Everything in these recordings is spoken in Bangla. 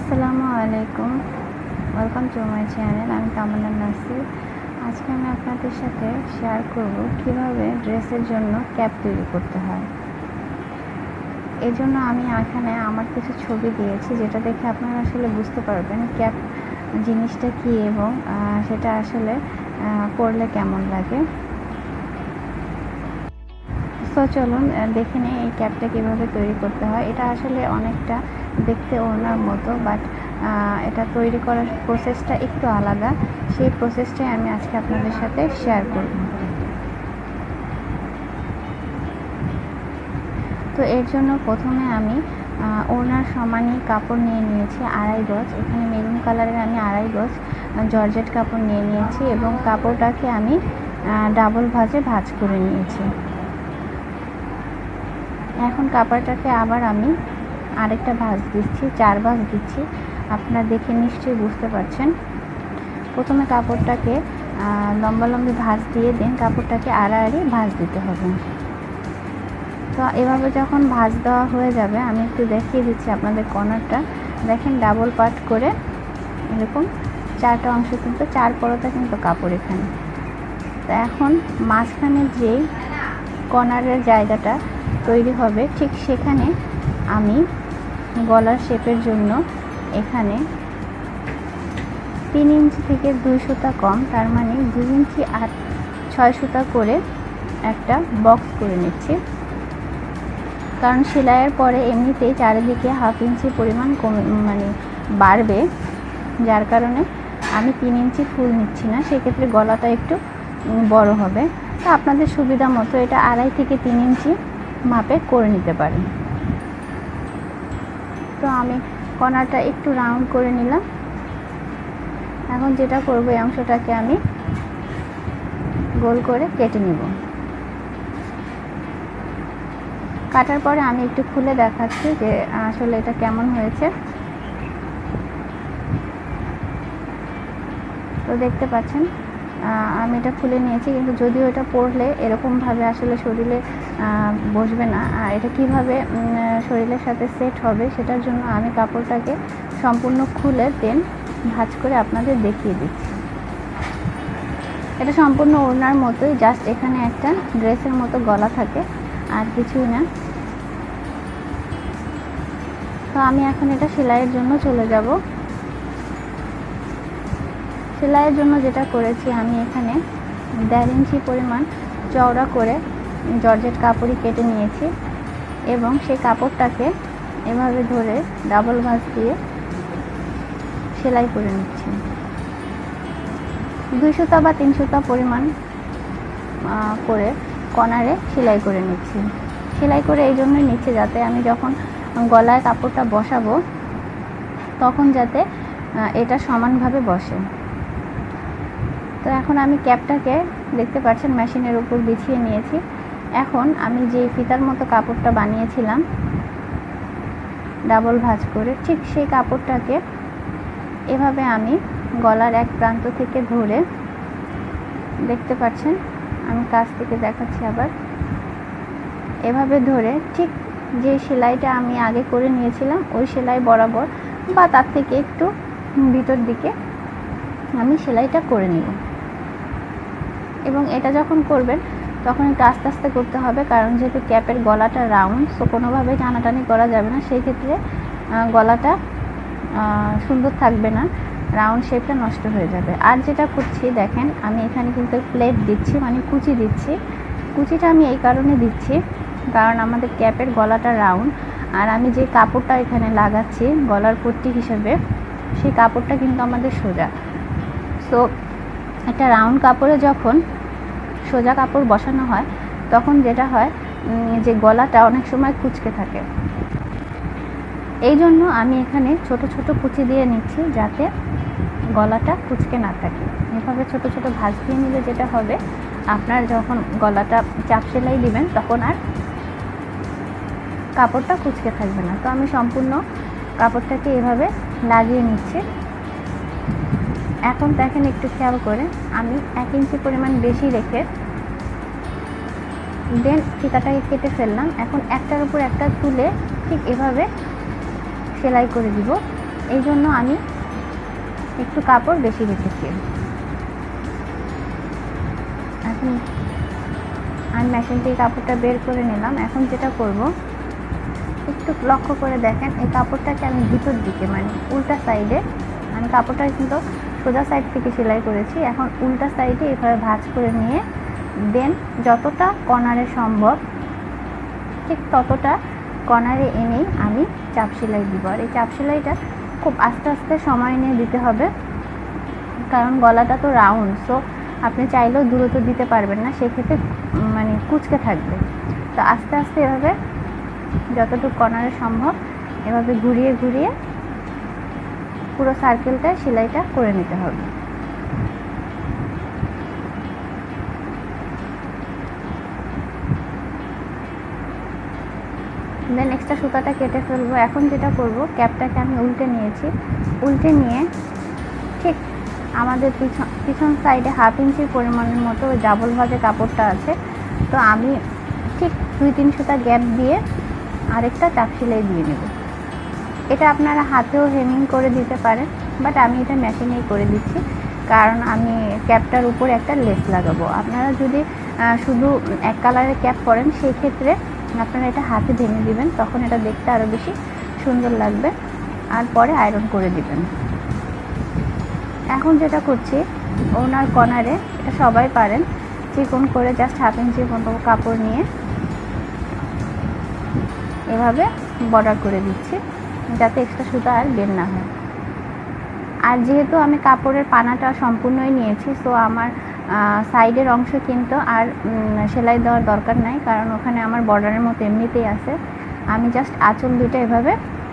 আসসালামু আলাইকুম। ওয়েলকাম টু মাই চ্যানেল আমি তামান্না নাসির। আজকে আমি আপনাদের সাথে শেয়ার করব কীভাবে ড্রেসের জন্য ক্যাপ তৈরি করতে হয়। এই জন্য আমি এখানে আমার কিছু ছবি দিয়েছি, যেটা দেখে আপনারা আসলে বুঝতে পারবেন ক্যাপ জিনিসটা কী এবং সেটা আসলে পরলে কেমন লাগে। সো চলুন দেখে নিই এই ক্যাপটা কীভাবে তৈরি করতে হয়। এটা আসলে অনেকটা দেখতে ওনার মতো বাট এটা তৈরি করার প্রসেসটা একটু আলাদা। সেই প্রসেসটাই আমি আজকে আপনাদের সাথে শেয়ার করব। তো এর জন্য প্রথমে আমি আহ, ওড়নার সমানই কাপড় নিয়ে নিয়েছি আড়াই গজ। এখানে মেরুন কালারের আমি আড়াই গজ জর্জেট কাপড় নিয়ে নিয়েছি এবং কাপড়টাকে আমি ডাবল ভাজে ভাজ করে নিয়েছি। এখন কাপড়টাকে আবার আমি আরেকটা ভাঁজ দিচ্ছি, চার ভাঁজ দিচ্ছি। আপনারা দেখে নিশ্চয়ই বুঝতে পারছেন। প্রথমে কাপড়টাকে লম্বা লম্বি ভাঁজ দিয়ে দেন, কাপড়টাকে আড়াআড়ি ভাঁজ দিতে হবে। তো এভাবে যখন ভাঁজ দেওয়া হয়ে যাবে, আমি একটু দেখিয়ে দিচ্ছি আপনাদের কর্নারটা। দেখেন ডাবল পার্ট করে এরকম চারটা অংশ কিন্তু, চার পরোটা কিন্তু কাপড় এখানে। তো এখন মাঝখানে যেই কর্নারের জায়গাটা তৈরি হবে, ঠিক সেখানে আমি গলার শেপের জন্য এখানে তিন ইঞ্চি থেকে দুই সুতা কম, তার মানে দুই ইঞ্চি আট, ছয় সুতা করে একটা বক্স করে নিচ্ছি। কারণ সেলাইয়ের পরে এমনিতেই চারিদিকে হাফ ইঞ্চি পরিমাণ কমে মানে বাড়বে, যার কারণে আমি তিন ইঞ্চি ফুল নিচ্ছি না, সেক্ষেত্রে গলাটা একটু বড় হবে। তো আপনাদের সুবিধা মতো এটা আড়াই থেকে তিন ইঞ্চি মাপে করে নিতে পারেন। তো আমি কর্নারটা একটু রাউন্ড করে নিলাম। এখন যেটা করব, এই অংশটাকে আমি গোল করে কেটে নেব। কাটার পরে আমি একটু খুলে দেখাচ্ছি যে আসলে এটা কেমন হয়েছে। তো দেখতে পাচ্ছেন আমি এটা খুলে নিয়েছি, কিন্তু যদিও এটা পরলে এরকমভাবে আসলে শরীরে বসবে না। আর এটা কীভাবে শরীরের সাথে সেট হবে সেটার জন্য আমি কাপড়টাকে সম্পূর্ণ খুলে দেন ভাজ করে আপনাদের দেখিয়ে দিচ্ছি। এটা সম্পূর্ণ ওড়নার মতোই জাস্ট এখানে একটা ড্রেসের মতো গলা থাকে, আর কিছুই না। তো আমি এখন এটা সেলাইয়ের জন্য চলে যাব। সেলাইয়ের জন্য যেটা করেছি আমি এখানে দেড় ইঞ্চি পরিমাণ চওড়া করে জর্জেট কাপড়ই কেটে নিয়েছি এবং সেই কাপড়টাকে এভাবে ধরে ডাবল ভাঁজ দিয়ে সেলাই করে নিচ্ছি। দুই সুতা বা তিন সুতা পরিমাণ করে কর্নারে সেলাই করে নিচ্ছি। সেলাই করে এই জন্যই নিচ্ছে যাতে আমি যখন গলায় কাপড়টা বসাবো, তখন যাতে এটা সমানভাবে বসে। তো এখন আমি ক্যাপটাকে, দেখতে পাচ্ছেন, মেশিনের উপর বিছিয়ে নিয়েছি। এখন আমি যে ফিতার মতো কাপড়টা বানিয়েছিলাম, ডাবল ভাঁজ করে, ঠিক সেই কাপড়টাকে এভাবে আমি গলার এক প্রান্ত থেকে ধরে, দেখতে পাচ্ছেন, আমি কাছ থেকে দেখাচ্ছি আবার, এভাবে ধরে, ঠিক যে সেলাইটা আমি আগে করে নিয়েছিলাম, ওই সেলাই বরাবর, বা তার থেকে একটু ভিতর দিকে আমি সেলাইটা করে নিব এবং এটা যখন করবেন, তখন একটু আস্তে আস্তে করতে হবে, কারণ যেহেতু ক্যাপের গলাটা রাউন্ড সো কোনোভাবেই টানাটানি করা যাবে না। সেই ক্ষেত্রে গলাটা সুন্দর থাকবে না, রাউন্ড শেপটা নষ্ট হয়ে যাবে। আর যেটা করছি, দেখেন, আমি এখানে কিন্তু প্লেট দিচ্ছি মানে কুচি দিচ্ছি। কুচিটা আমি এই কারণে দিচ্ছি, কারণ আমাদের ক্যাপের গলাটা রাউন্ড, আর আমি যে কাপড়টা এখানে লাগাচ্ছি, গলার পট্টি হিসেবে, সেই কাপড়টা কিন্তু আমাদের সোজা। সো একটা রাউন্ড কাপড়ে যখন সোজা কাপড় বসানো হয়, তখন যেটা হয় যে গলাটা অনেক সময় কুচকে থাকে। এই জন্য আমি এখানে ছোট ছোট কুচি দিয়ে নিচ্ছি যাতে গলাটা কুচকে না থাকে। এভাবে ছোট ছোট ভাঁজ দিয়ে নিলে যেটা হবে, আপনার যখন গলাটা চাপ সেলাই দিবেন, তখন আর কাপড়টা কুচকে থাকবে না। তো আমি সম্পূর্ণ কাপড়টাকে এভাবে লাগিয়ে নিচ্ছি। এখন দেখেন একটু খেয়াল করে, আমি এক ইঞ্চি পরিমাণ বেশি রেখে দেন ফিতাটাকে কেটে ফেললাম। এখন একটার উপর একটা তুলে ঠিক এভাবে সেলাই করে দিব। এই জন্য আমি একটু কাপড় বেশি রেখেছি। এখন আমি মেশিন থেকে কাপড়টা বের করে নিলাম। এখন যেটা করব, একটু লক্ষ্য করে দেখেন এই কাপড়টাকে আমি ভিতর দিকে মানে উল্টা সাইডে আমি কাপড়টা কিন্তু সোজা সাইড থেকে সেলাই করেছি। এখন উল্টা সাইডে এভাবে ভাঁজ করে নিয়ে দেন যতটা কর্নারে সম্ভব, ঠিক ততটা কর্নারে এনেই আমি চাপ সেলাই দিব। আর এই চাপ সেলাইটা খুব আস্তে আস্তে সময় নিয়ে দিতে হবে, কারণ গলাটা তো রাউন্ড সো আপনি চাইলেও দূরত্ব দিতে পারবেন না, সেক্ষেত্রে মানে কুচকে থাকবে। তো আস্তে আস্তে এভাবে যতটুকু কর্নারে সম্ভব এভাবে ঘুরিয়ে ঘুরিয়ে পুরো সার্কেলটা সেলাইটা করে নিতে হবে। দেন এক্সট্রা সুতাটা কেটে ফেলব। এখন যেটা করব, ক্যাপটাকে আমি উল্টে নিয়েছি। উল্টে নিয়ে ঠিক আমাদের পিছন পিছন সাইডে হাফ ইঞ্চির পরিমাণের মতো ওই ডাবল ভাজে কাপড়টা আছে। তো আমি ঠিক দুই, তিন সুতা গ্যাপ দিয়ে আরেকটা চাপ সেলাই দিয়ে নেব। এটা আপনারা হাতেও হেমিং করে দিতে পারেন বাট আমি এটা মেশিনেই করে দিচ্ছি, কারণ আমি ক্যাপটার উপর একটা লেস লাগাবো। আপনারা যদি শুধু এক কালারের ক্যাপ করেন সেই ক্ষেত্রে আপনারা এটা হাতে ভেঙে দিবেন, তখন এটা দেখতে আরও বেশি সুন্দর লাগবে, আর পরে আয়রন করে দিবেন। এখন যেটা করছি, ওনার কর্নারে এটা সবাই পারেন, চিকন করে জাস্ট হাফ ইঞ্চির মতো কাপড় নিয়ে, এভাবে বর্ডার করে দিচ্ছি। যাতে এক্সট্রা সুতা আর বের না হয়। আর যেহেতু আমি কাপড়ের পানাটা সম্পূর্ণই নিয়েছি সো আমার সাইডের অংশ কিন্তু আর সেলাই দেওয়ার দরকার নাই, কারণ ওখানে আমার বর্ডারের মতো এমনিতেই আছে। আমি জাস্ট আঁচল দুটো এভাবে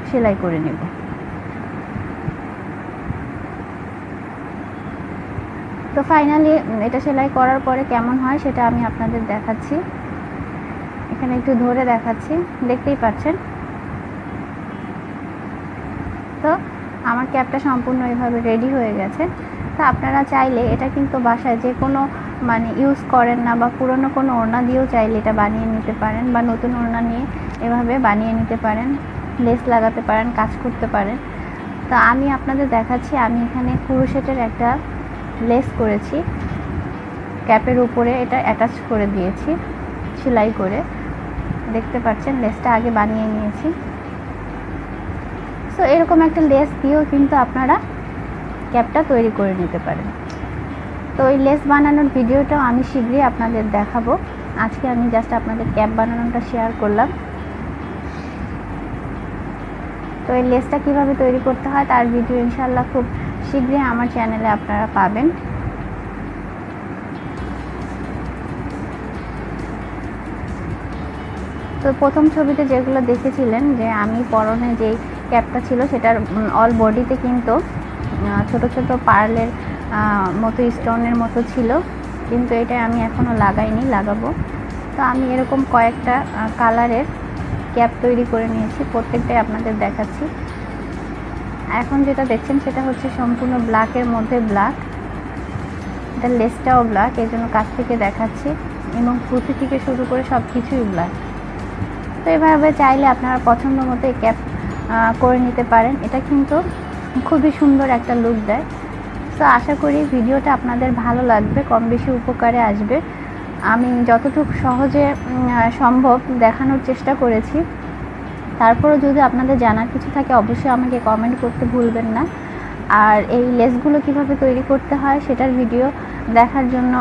সেলাই করে নেব। তো ফাইনালি এটা সেলাই করার পরে কেমন হয় সেটা আমি আপনাদের দেখাচ্ছি। এখানে একটু ধরে দেখাচ্ছি। দেখতেই পাচ্ছেন? তো আমার ক্যাবটা সম্পূর্ণ এইভাবে রেডি হয়ে গেছে। তো আপনারা চাইলে এটা কিন্তু বাসায় যে কোনো মানে ইউজ করেন না বা পুরনো কোনো ওড়না দিয়েও চাইলে এটা বানিয়ে নিতে পারেন বা নতুন ওড়না নিয়ে এভাবে বানিয়ে নিতে পারেন, লেস লাগাতে পারেন, কাজ করতে পারেন। তো আমি আপনাদের দেখাচ্ছি, আমি এখানে কুরুশেটের একটা লেস করেছি। ক্যাপের উপরে এটা অ্যাটাচ করে দিয়েছি, সেলাই করে। দেখতে পাচ্ছেন, লেসটা আগে বানিয়ে নিয়েছি। সো এরকম একটা লেস দিয়েও কিন্তু আপনারা ক্যাপটা তৈরি করে নিতে পারেন। তো ওই লেস বানানোর ভিডিওটাও আমি শীঘ্রই আপনাদের দেখাবো। আজকে আমি জাস্ট আপনাদের ক্যাপ বানানোটা শেয়ার করলাম। তো এই লেসটা কীভাবে তৈরি করতে হয় তার ভিডিও ইনশাল্লাহ খুব শীঘ্রই আমার চ্যানেলে আপনারা পাবেন। তো প্রথম ছবিতে যেগুলো দেখেছিলেন যে আমি পরনে যেই ক্যাপটা ছিল সেটার অল বডিতে কিন্তু ছোট ছোট পার্লের মতো স্টোনের মতো ছিল। কিন্তু এটা আমি এখনও লাগাইনি, লাগাবো। তো আমি এরকম কয়েকটা কালারের ক্যাপ তৈরি করে নিয়েছি, প্রত্যেকটাই আপনাদের দেখাচ্ছি। এখন যেটা দেখছেন সেটা হচ্ছে সম্পূর্ণ ব্ল্যাকের মধ্যে ব্ল্যাক এটা লেসটাও ব্ল্যাক এই জন্য কাছ থেকে দেখাচ্ছি। এবং পুঁথি থেকে শুরু করে সব কিছুই ব্ল্যাক তো এভাবে চাইলে আপনারা পছন্দ মতো এই ক্যাপ করে নিতে পারেন। এটা কিন্তু খুবই সুন্দর একটা লুক দেয়। তো আশা করি ভিডিওটা আপনাদের ভালো লাগবে, কম বেশি উপকারে আসবে। আমি যতটুকু সহজে সম্ভব দেখানোর চেষ্টা করেছি। তারপরেও যদি আপনাদের জানার কিছু থাকে, অবশ্যই আমাকে কমেন্ট করতে ভুলবেন না। আর এই লেসগুলো কীভাবে তৈরি করতে হয়, সেটার ভিডিও দেখার জন্য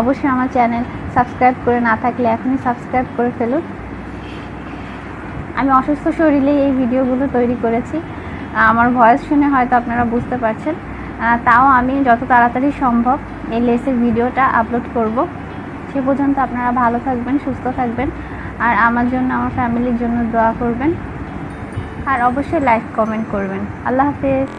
অবশ্যই আমার চ্যানেল সাবস্ক্রাইব করে না থাকলে এখনই সাবস্ক্রাইব করে ফেলুন। আমি অসুস্থ শরীরেই এই ভিডিওগুলো তৈরি করেছি। আমার ভয়েস শুনে হয়তো আপনারা বুঝতে পারছেন। তাও আমি যত তাড়াতাড়ি সম্ভব এই লেসের ভিডিওটা আপলোড করব। সে পর্যন্ত আপনারা ভালো থাকবেন, সুস্থ থাকবেন। আর আমার জন্য, আমার ফ্যামিলির জন্য দোয়া করবেন। আর অবশ্যই লাইক, কমেন্ট করবেন। আল্লাহ হাফেজ।